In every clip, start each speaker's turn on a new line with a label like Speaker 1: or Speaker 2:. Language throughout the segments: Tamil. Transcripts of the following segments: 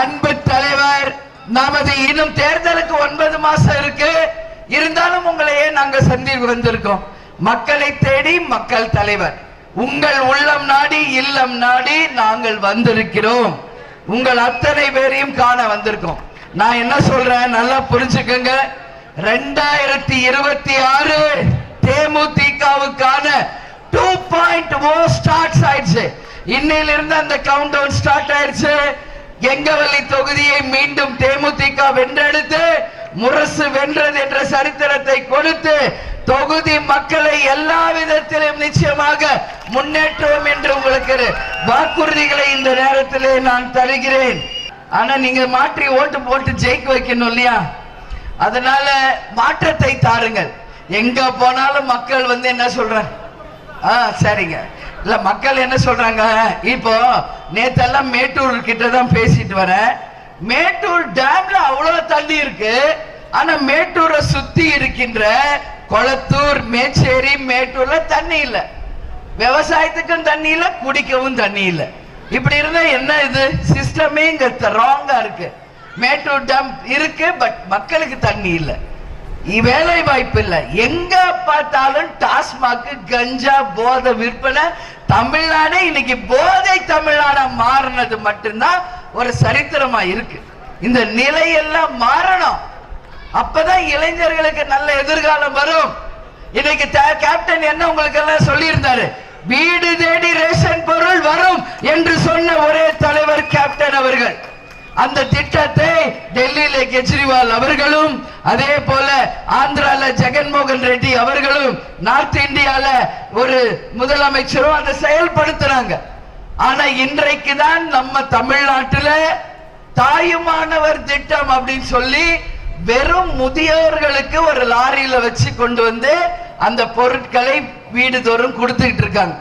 Speaker 1: அன்பு தலைவர் நமது இன்னும் தேர்தலுக்கு ஒன்பது மாசம் இருக்கு. இருந்தாலும் உங்களையே நாங்க சந்திப்பு வந்திருக்கோம். மக்களை தேடி மக்கள் தலைவர். உங்கள் உள்ளம் நாடி இல்லம் நாடி நாங்கள் வந்திருக்கிறோம். உங்கள் அத்தனை பேரையும் காண வந்திருக்கோம். நான் என்ன சொல்றேன்? நல்லா புரிஞ்சுக்கங்க. ரெண்டாயிரத்தி இருபத்தி ஆறு தேமுதிகவுக்கான டூ பாயிண்ட் ஓ ஸ்டார்ட் ஆயிடுச்சு. இன்னையில இருந்து அந்த கவுண்ட் டவுன் ஸ்டார்ட் ஆயிடுச்சு. எங்கவல்லி தொகுதியை மீண்டும் தேமுதிக வென்றெடுத்து முரசு வென்றது என்ற சரித்திரத்தை கொடுத்து தொகுதி மக்களை எல்லா விதத்திலும் நிச்சயமாக முன்னேற்றுவோம் என்று உங்களுக்கு வாக்குறுதிகளை இந்த நேரத்திலே நான் தருகிறேன். ஆனா நீங்க மாற்றி ஓட்டு போட்டு ஜெயிக்க வைக்கணும் இல்லையா? அதனால மாற்றத்தை தாருங்கள். எங்க போனாலும் மக்கள் வந்து என்ன சொல்றாங்க? ஆ சரிங்க. இல்ல மக்கள் என்ன சொல்றாங்க? இப்போ நேத்தெல்லாம் மேட்டூர் கிட்ட தான் பேசிட்டு வரேன். மேட்டூர் டேம்ல அவ்வளவு தண்ணி இருக்கு. ஆனா மேட்டூரை சுத்தி இருக்கின்ற கொளத்தூர் மேச்சேரி மேட்டூர்ல தண்ணி இல்ல. விவசாயத்துக்கும் தண்ணி இல்ல குடிக்கவும் தண்ணி இல்ல. இப்படி இருந்தா என்ன இது? சிஸ்டமே இங்க ராங்கா இருக்கு. மேட்டூர் டேம் இருக்கு பட் மக்களுக்கு தண்ணி இல்லை. வேலை வாய்ப்பு இல்ல எங்க பார்த்தாலும் டாஸ்மாக் கஞ்சா போதை விற்பனை தமிழ்நாடு இன்னைக்கு போதை தமிழ்நாடா மாறினது மட்டும்தான் ஒரு சரித்திரமா இருக்கு. இந்த நிலையெல்லாம் மாறணும். அப்பதான் இளைஞர்களுக்கு நல்ல எதிர்காலம் வரும். இன்னைக்கு கேப்டன் என்ன உங்களுக்கு எல்லாம் சொல்லியிருந்தாரு? வீடு தேடி ரேஷன் பொருள் வரும் என்று சொன்ன ஒரே தலைவர் கேப்டன் அவர்கள். அந்த திட்டத்தை கெஜ்ரிவால் அவர்களும் அதே போல ஆந்திரால ஜெகன்மோகன் ரெட்டி அவர்களும் நார்த் இந்தியால ஒரு முதலமைச்சரும் அதை செயல்படுத்துறாங்க. ஆனா இன்றைக்கு தான் நம்ம தமிழ்நாட்டுல தாயுமானவர் திட்டம் அப்படின்னு சொல்லி வெறும் முதியோர்களுக்கு ஒரு லாரியில வச்சு கொண்டு வந்து அந்த பொருட்களை வீடு தோறும் கொடுத்துக்கிட்டு இருக்காங்க.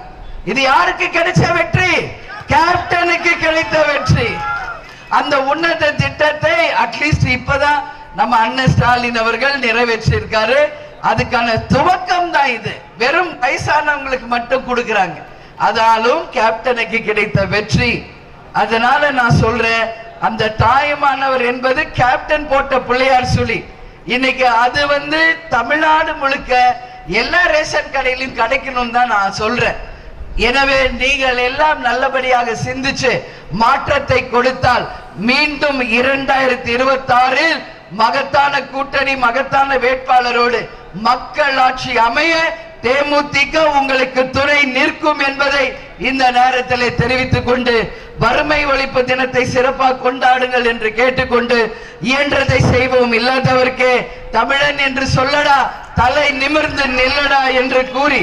Speaker 1: இது யாருக்கு கிடைச்ச வெற்றி? கேப்டனுக்கு கிடைத்த வெற்றி. அந்த உன்னத திட்டத்தை அட்லீஸ்ட் இப்பதான் நம்ம அண்ணன் ஸ்டாலின் அவர்கள் நிறைவேற்றியிருக்காரு. அதுக்கான துவக்கம் தான் இது. வெறும் வயசானவங்களுக்கு மட்டும் கொடுக்குறாங்க. அதாலும் கேப்டனுக்கு கிடைத்த வெற்றி. அதனால நான் சொல்றேன் அந்த தாயமானவர் என்பது கேப்டன் போட்ட பிள்ளையார் சொல்லி இன்னைக்கு அது வந்து தமிழ்நாடு முழுக்க எல்லா ரேஷன் கடையிலும் கிடைக்கணும் தான் நான் சொல்றேன். எனவே நீங்கள் எல்லாம் நல்லபடியாக சிந்திச்சு மாற்றத்தை கொடுத்தால் மீண்டும் இரண்டாயிரத்தி இருபத்தி ஆறில் மகத்தான கூட்டணி மகத்தான வேட்பாளரோடு மக்கள் ஆட்சி அமைய தேமுதிக உங்களுக்கு துணை நிற்கும் என்பதை இந்த நேரத்தில் தெரிவித்துக் கொண்டு வறுமை ஒழிப்பு தினத்தை சிறப்பாக கொண்டாடுங்கள் என்று கேட்டுக்கொண்டு இயன்றதை செய்வோம். இல்லாதவர்க்கே தமிழன் என்று சொல்லடா தலை நிமிர்ந்து நில்லடா என்று கூறி